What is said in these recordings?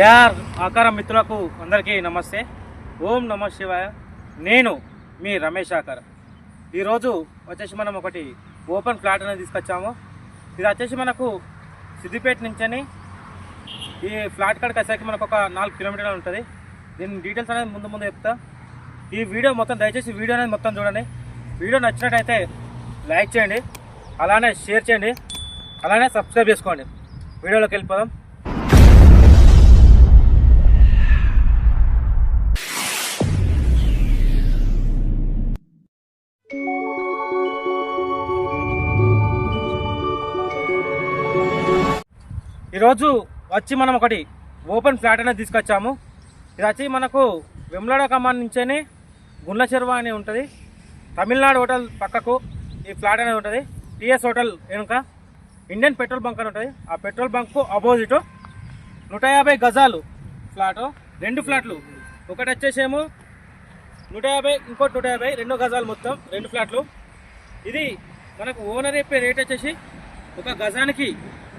యార్ ఆకార మిత్రులకు అందరికీ నమస్తే. ఓం నమ శివాయ. నేను మీ రమేష్ ఆకార. ఈరోజు వచ్చేసి మనం ఒకటి ఓపెన్ ఫ్లాట్ అనేది తీసుకొచ్చాము. ఇది వచ్చేసి మనకు సిద్దిపేట నుంచని ఈ ఫ్లాట్ కాడికి వచ్చేసరికి మనకు ఒక నాలుగు కిలోమీటర్లు ఉంటుంది. దీని డీటెయిల్స్ అనేది ముందు ముందు చెప్తా. ఈ వీడియో మొత్తం దయచేసి వీడియో అనేది మొత్తం చూడండి. వీడియో నచ్చినట్టయితే లైక్ చేయండి. అలానే షేర్ చేయండి. అలానే సబ్స్క్రైబ్ చేసుకోండి. వీడియోలోకి వెళ్ళిపోదాం. ఈరోజు వచ్చి మనం ఒకటి ఓపెన్ ఫ్లాట్ అనేది తీసుకొచ్చాము. ఇది వచ్చి మనకు వెమ్లాడ కమాన్ నుంచేనే గుండ్ల చెరువ అని ఉంటుంది. తమిళనాడు హోటల్ పక్కకు ఈ ఫ్లాట్ అనేది ఉంటుంది. టిఎస్ హోటల్ వెనుక ఇండియన్ పెట్రోల్ బంక్ అని ఉంటుంది. ఆ పెట్రోల్ బంక్ ఆపోజిట్ నూట యాభై గజాలు ఫ్లాట్. రెండు ఫ్లాట్లు. ఒకటి వచ్చేసేమో నూట యాభై ఇంకోటి నూట యాభై రెండు గజాలు మొత్తం రెండు ఫ్లాట్లు. ఇది మనకు ఓనర్ చెప్పే రేట్ వచ్చేసి ఒక గజానికి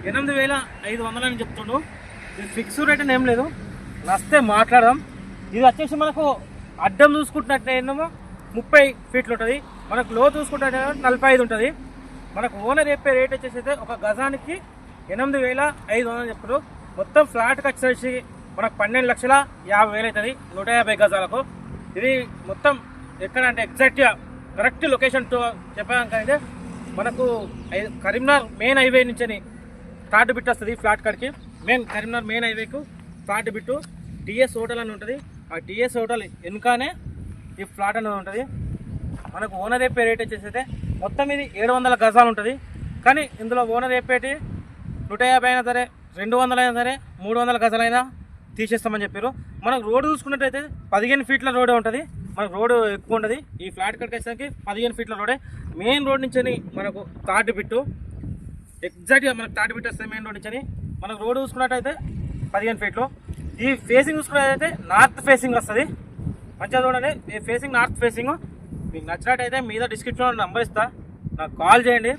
ఎనిమిది వేల ఐదు వందలు అని చెప్తుండు. ఇది ఫిక్స్ రేట్ అని ఏం లేదు. నస్తే మాట్లాడదాం. ఇది వచ్చేసి మనకు అడ్డం చూసుకుంటున్నట్టేమో ముప్పై ఫీట్లు ఉంటుంది. మనకు లో చూసుకుంటే నలభై ఐదు ఉంటుంది. మనకు ఓనర్ చెప్పే రేట్ వచ్చేసి అయితే ఒక గజానికి ఎనిమిది వేల ఐదు వందలు చెప్తారు మొత్తం ఫ్లాట్కి వచ్చేసి మనకు పన్నెండు లక్షల యాభై వేలు అవుతుంది. నూట యాభై గజాలకు. ఇది మొత్తం ఎక్కడ అంటే ఎగ్జాక్ట్గా కరెక్ట్ లొకేషన్తో అయితే మనకు ఐ- కరీంనగర్ మెయిన్ హైవే నుంచి ఫ్లాట్ బిట్ వస్తుంది ఫ్లాట్ కాడికి. మెయిన్ కరీంనగర్ మెయిన్ హైవేకు ఫ్లాట్ బిట్టు టిఎస్ హోటల్ అని ఉంటుంది. ఆ టిఎస్ హోటల్ వెనుకనే ఈ ఫ్లాట్ అనేది ఉంటుంది. మనకు ఓనర్ చెప్పే రేట్ వచ్చేసి అయితే మొత్తం ఇది ఏడు వందల గజాలు ఉంటుంది. కానీ ఇందులో ఓనర్ చెప్పేటి నూట యాభై అయినా సరే రెండు వందలు అయినా సరే మూడు వందల గజాలైనా తీసేస్తామని చెప్పారు మనకు రోడ్డు చూసుకున్నట్టయితే పదిహేను ఫీట్ల రోడే ఉంటుంది. మనకు రోడ్డు ఎక్కువ ఉండదు. ఈ ఫ్లాట్ కట్కి వచ్చేసరికి పదిహేను ఫీట్ల రోడే. మెయిన్ రోడ్ నుంచి మనకు తాటి బిట్టు ఎగ్జాక్ట్గా మనకు తాటి బిట్ వస్తుంది మెయిన్ రోడ్ నుంచి మనకు రోడ్ చూసుకున్నట్టయితే పదిహేను ఫీట్లు. ఈ ఫేసింగ్ చూసుకున్నట్టయితే నార్త్ ఫేసింగ్ వస్తుంది. మంచిగా చూడండి. ఈ ఫేసింగ్ నార్త్ ఫేసింగ్ మీకు నచ్చినట్టయితే మీద డిస్క్రిప్షన్లో నంబర్ ఇస్తా. నాకు కాల్ చేయండి.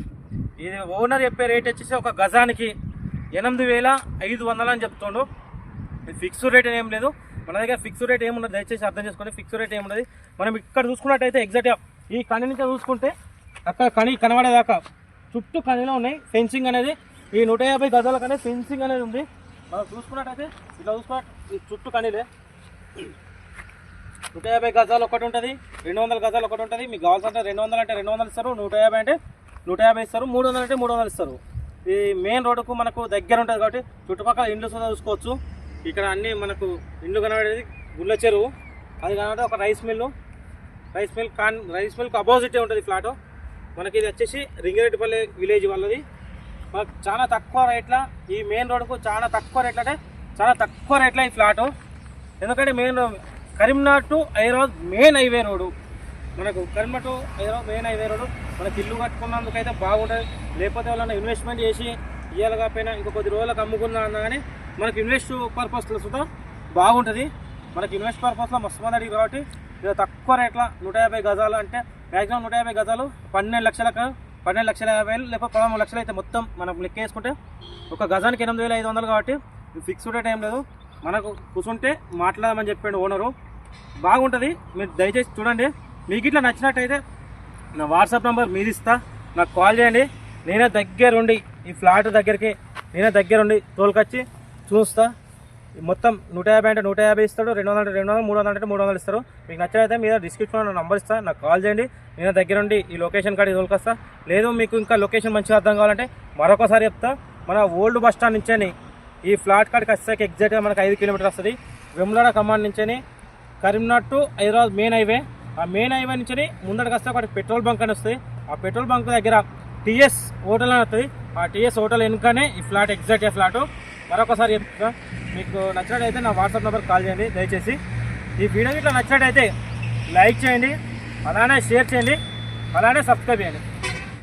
ఇది ఓనర్ చెప్పే రేట్ వచ్చేసి ఒక గజానికి ఎనిమిది వేల ఐదు వందలు అని చెప్తుండు. ఇది రేట్ ఏం లేదు. మన దగ్గర ఫిక్స్ రేట్ ఏముండదు దయచేసి అర్థం చేసుకోండి ఫిక్స్ రేట్ ఏముండదు మనం ఇక్కడ చూసుకున్నట్టయితే ఎగ్జాక్ట్గా ఈ కణి నుంచి చూసుకుంటే అక్కడ కణి కనబడేదాకా చుట్టూ కణిలో ఉన్నాయి. ఫెన్సింగ్ అనేది ఈ నూట యాభై గజాలకనే ఫెన్సింగ్ అనేది ఉంది. మనం చూసుకున్నట్టయితే ఇట్లా చూసుకున్న చుట్టూ కణిలే నూట యాభై గజాలు ఒకటి ఉంటుంది రెండు వందల గజాలు ఒకటి ఉంటుంది. మీకు కావాల్సింటే రెండు వందలు అంటే రెండు వందలు ఇస్తారు నూట యాభై అంటే నూట యాభై ఇస్తారు మూడు వందలు అంటే మూడు వందలు ఇస్తారు. ఈ మెయిన్ రోడ్డుకు మనకు దగ్గర ఉంటుంది కాబట్టి చుట్టుపక్కల ఇండ్లు చూసుకోవచ్చు. ఇక్కడ అన్ని మనకు ఇండ్లు కనబడేది గుళ్ళ చెరువు. అది కనబడే ఒక రైస్ మిల్లు రైస్ మిల్ కాన్ రైస్ మిల్క్ అపోజిటే ఉంటుంది ఫ్లాట్ మనకి ఇది వచ్చేసి రింగిరెడ్డిపల్లి విలేజ్ వాళ్ళది. మనకు చాలా తక్కువ రేట్ల ఈ మెయిన్ రోడ్కు చాలా తక్కువ రేట్లు అంటే చాలా తక్కువ రేట్ల ఈ ఫ్లాటు ఎందుకంటే main Karimnagar to Hyderabad main highway road మనకు Karimnagar to Hyderabad main highway road మనకి ఇల్లు కట్టుకున్నందుకైతే బాగుంటుంది. లేకపోతే వాళ్ళని ఇన్వెస్ట్మెంట్ చేసి ఇయ్యాలి కాకపోయినా ఇంకో కొద్ది రోజులకు అమ్ముకున్నా అన్నా కానీ మనకి ఇన్వెస్ట్ పర్పస్లో సుతా బాగుంటుంది. మనకి ఇన్వెస్ట్ పర్పస్లో మస్తు మంది అడిగి కాబట్టి తక్కువ రేట్ల నూట యాభై గజాలు అంటే మ్యాక్సిమం నూట యాభై గజాలు పన్నెండు లక్షలకు పన్నెండు లక్షల యాభై వేలు లేకపోతే పదమూడు లక్షలు అయితే మొత్తం మనం లెక్క వేసుకుంటే ఒక గజానికి ఎనిమిది వేల ఐదు వందలు కాబట్టి ఫిక్స్డ్ రేట్ ఏం లేదు. మనకు కూర్చుంటే మాట్లాడమని చెప్పాడు ఓనరు బాగుంటుంది. మీరు దయచేసి చూడండి. మీకు ఇట్లా నచ్చినట్టయితే నా వాట్సాప్ నెంబర్ మీరు ఇస్తా. నాకు కాల్ చేయండి. నేనే దగ్గరుండి ఈ ఫ్లాట్ దగ్గరికి నేనే దగ్గరుండి తోలుకొచ్చి చూస్తా. మొత్తం నూట యాభై అంటే నూట యాభై ఇస్తాడు రెండు వందలు అంటే రెండు వందలు మూడు వందలు అంటే మూడు వందలు ఇస్తారు. మీకు నచ్చినైతే మీద డిస్క్రిప్షన్లో నా నంబర్ ఇస్తాను నాకు కాల్ చేయండి. నేను దగ్గరుండి ఈ లొకేషన్ కాడికి తోలుకొస్తా. లేదు మీకు ఇంకా లొకేషన్ మంచిగా అర్థం కావాలంటే మరొకసారి చెప్తా. మన ఓల్డ్ బస్ స్టాండ్ నుంచేని ఈ ఫ్లాట్ కాడికి వచ్చేసరికి ఎగ్జాక్ట్గా మనకు ఐదు కిలోమీటర్ వస్తుంది. వెమ్లాడ కమాండ్ నుంచే Karimnagar to Hyderabad main highway ఆ మెయిన్ హైవే నుంచి ముందరికి వస్తే ఒకటి పెట్రోల్ బంక్ అని వస్తుంది. ఆ పెట్రోల్ బంక్ దగ్గర టీఎస్ హోటల్ అని వస్తుంది. ఆ టీఎస్ హోటల్ వెనుకనే ఈ ఫ్లాట్ ఎగ్జాక్ట్ ఫ్లాటు మరొకసారి చెప్తున్నా మీకు నచ్చినట్టయితే నా వాట్సాప్ నెంబర్ కాల్ చేయండి దయచేసి. ఈ వీడియో ఇట్లా నచ్చినట్టయితే లైక్ చేయండి అలానే షేర్ చేయండి అలానే సబ్స్క్రైబ్ చేయండి.